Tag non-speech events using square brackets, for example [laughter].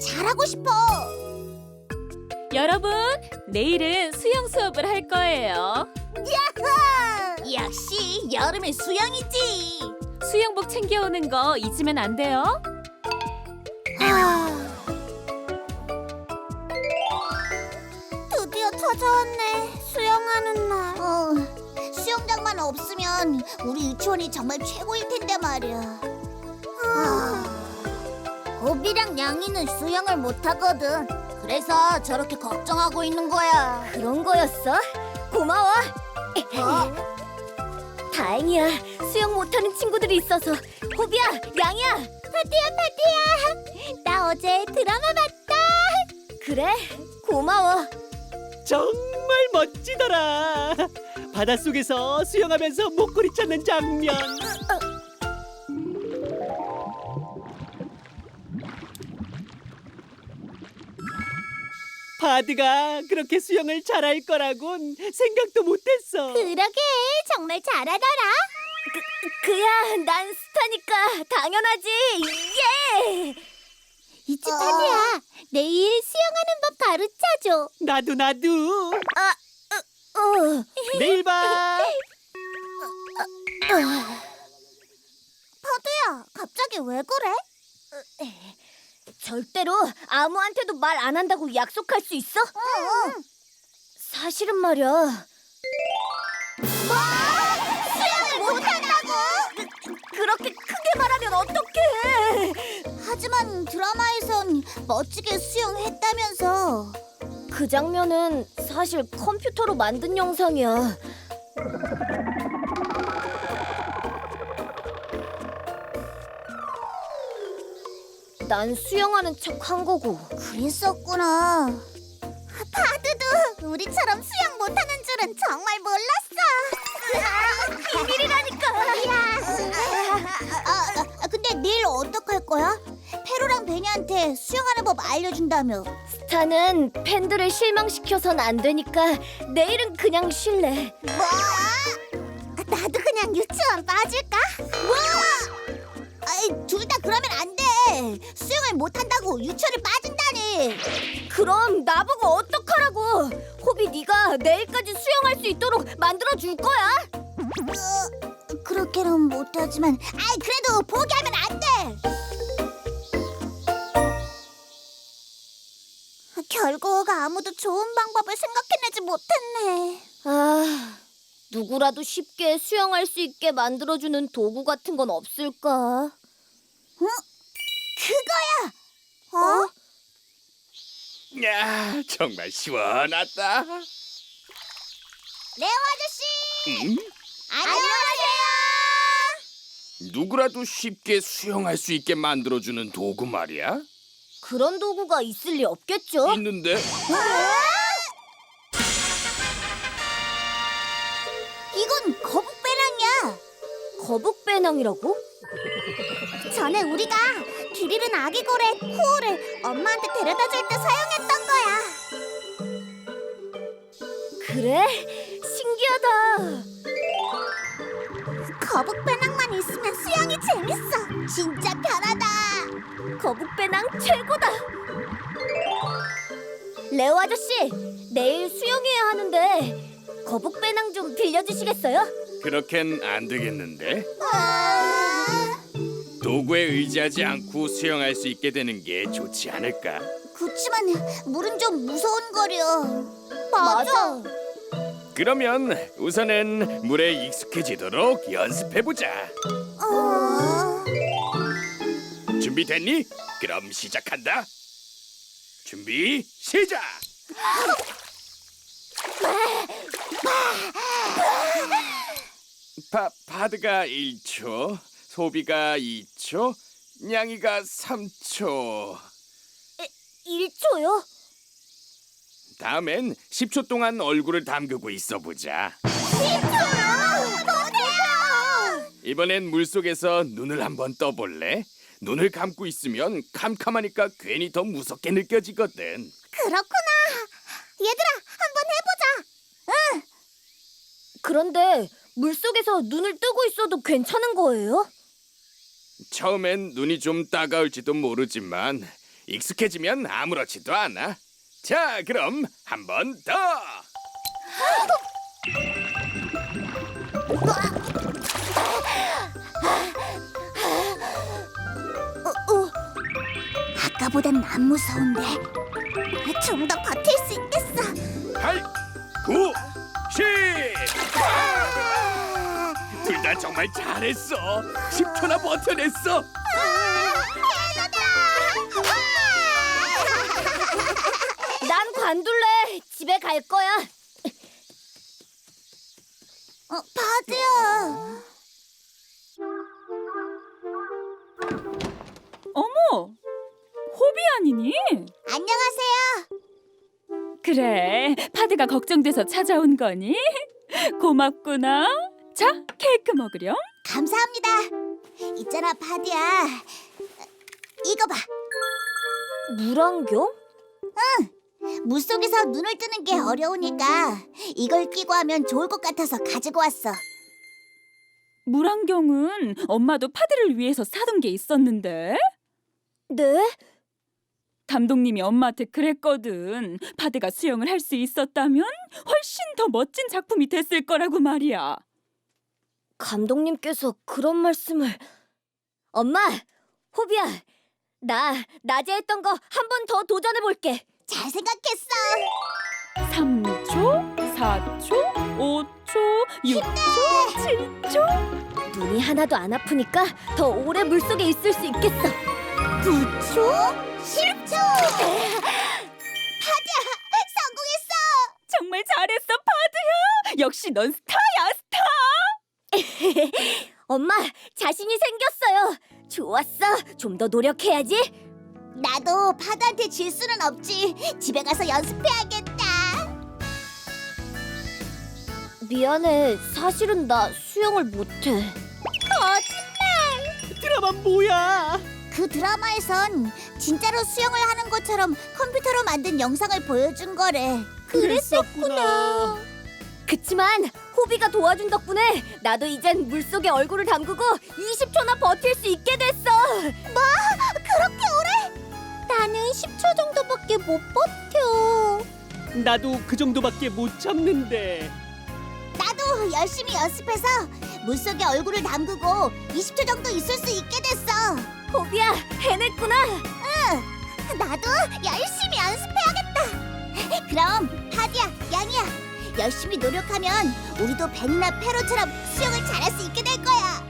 잘하고 싶어. 여러분, 내일은 수영 수업을 할 거예요. 역시 여름엔 수영이지. 수영복 챙겨오는 거 잊으면 안 돼요. 드디어 찾아왔네. 수영하는 날. 어, 수영장만 없으면 우리 유치원이 정말 최고일 텐데 말이야. 고비랑 양이는 수영을 못하거든. 그래서 저렇게 걱정하고 있는 거야. 그런 거였어? 고마워. 어? [laughs] 다행이야. 수영 못하는 친구들이 있어서. 호비야, 양이야. 파티야 파티야. 나 어제 드라마 봤다. 그래? 고마워. 정말 멋지더라. 바닷속에서 수영하면서 목걸이 찾는 장면. 바드가 그렇게 수영을 잘할 거라곤 생각도 못했어. 그러게 정말 잘하더라. 그야, 난 스타니까 당연하지. 예! 이치 파티야. 내일 수영하는 법 가르쳐줘. 나도 나도. 어, 내일 봐. 파드야, 갑자기 왜 그래? 절대로 아무한테도 말 안 한다고 약속할 수 있어? 응. 사실은 말이야. 수영을 못한다고? 그렇게 크게 말하면 어떡해? 하지만 드라마에선 멋지게 수영했다면서. 그 장면은 사실 컴퓨터로 만든 영상이야. 난 수영하는 척 한 거고. 그랬었구나. 파드도 우리처럼 수영 못하는 줄은 정말 몰랐어. [laughs] 비밀이라니까. 아, 아, 근데 내일 어떡할 거야? 페로랑 베니한테 수영하는 법 알려준다며. 스타는 팬들을 실망시켜선 안 되니까 내일은 그냥 쉴래. 뭐? 나도 그냥 유치원 빠질까? 뭐? 둘 다 그러면 안 돼. 못한다고 유치원을 빠진다니. 그럼 나보고 어떡하라고? 호비 네가 내일까지 수영할 수 있도록 만들어 줄 거야. 어, 그렇게는 못하지만, 아이 그래도 포기하면 안 돼. 결국 아무도 좋은 방법을 생각해내지 못했네. 아, 누구라도 쉽게 수영할 수 있게 만들어 주는 도구 같은 건 없을까? 그 거야. 어? 야, 정말 시원하다. 레오 아저씨. 응? 안녕하세요. 누구라도 쉽게 수영할 수 있게 만들어주는 도구 말이야? 그런 도구가 있을 리 없겠죠? 있는데 이건 거북배낭이야. 거북배낭이라고? 전에 우리가 길 잃은 아기 고래 코오를 엄마한테 데려다 줄 때 사용했던 거야. 그래? 신기하다. 거북 배낭만 있으면 수영이 재밌어. 진짜 편하다. 거북 배낭 최고다. 레오 아저씨, 내일 수영해야 하는데 거북 배낭 좀 빌려주시겠어요? 그렇겐 안 되겠는데 아, 도구에 의지하지 않고 수영할 수 있게 되는 게 좋지 않을까? 그치만 물은 좀 무서운 거려. 맞아. 그러면 우선은 물에 익숙해지도록 연습해 보자. 어... 준비됐니? 그럼 시작한다. 준비 시작. 바, 바드가 1초, 소비가 2초, 냥이가 3초. 1초요? 다음엔 10초 동안 얼굴을 담그고 있어 보자. 이번엔 물속에서 눈을 한번 떠볼래? 눈을 감고 있으면 캄캄하니까 괜히 더 무섭게 느껴지거든. 그렇구나. 얘들아, 한번 해보자. 그런데 물속에서 눈을 뜨고 있어도 괜찮은 거예요? 처음엔 눈이 좀 따가울지도 모르지만 익숙해지면 아무렇지도 않아. 자, 그럼 한 번 더. 어, 어. 아까보단 안 무서운데 좀 더 버틸 수 있겠어. 팔, 구, 십. 둘 다 정말 잘했어. 10초나 버텨냈어. 난 관둘래. 집에 갈 거야. 어, 바드야. 어머, 호비 아니니? 안녕하세요. 그래, 파드가 걱정돼서 찾아온 거니? 고맙구나. 자, 케이크 먹으렴. 감사합니다. 있잖아, 바드야. 이거 봐. 물안경? 물 속에서 눈을 뜨는 게 어려우니까 이걸 끼고 하면 좋을 것 같아서 가지고 왔어. 물안경은 엄마도 파드를 위해서 사둔 게 있었는데 네? 감독님이 엄마한테 그랬거든. 파드가 수영을 할 수 있었다면 훨씬 더 멋진 작품이 됐을 거라고 말이야. 감독님께서 그런 말씀을 엄마, 호비야, 나 낮에 했던 거 한 번 더 도전해 볼게. 잘 생각했어. 3초, 4초, 5초, 6초, 7초, 눈이 하나도 안 아프니까 더 오래 물 속에 있을 수 있겠어. 9초, 10초. 바드야, 성공했어. 정말 잘했어, 파드야. 역시 넌 스타. [laughs] 엄마, 자신이 생겼어요. 좋았어. 좀 더 노력해야지. 나도 바드한테 질 수는 없지. 집에 가서 연습해야겠다. 미안해. 사실은 나 수영을 못해. 드라마 뭐야? 그 드라마에선 진짜로 수영을 하는 것처럼 컴퓨터로 만든 영상을 보여준 거래. 그랬었구나. 그치만 호비가 도와준 덕분에 나도 이젠 물속에 얼굴을 담그고 20초나 버틸 수 있게 됐어. 뭐? 그렇게 오래? 나는 10초 정도밖에 못 버텨. 나도 그 정도밖에 못 참는데. 나도 열심히 연습해서 물속에 얼굴을 담그고 20초 정도 있을 수 있게 됐어. 호비야, 해냈구나. 나도 열심히 연습해야겠다. 그럼 파디야, 양이야, 열심히 노력하면 우리도 벤이나 페로처럼 수영을 잘할 수 있게 될 거야.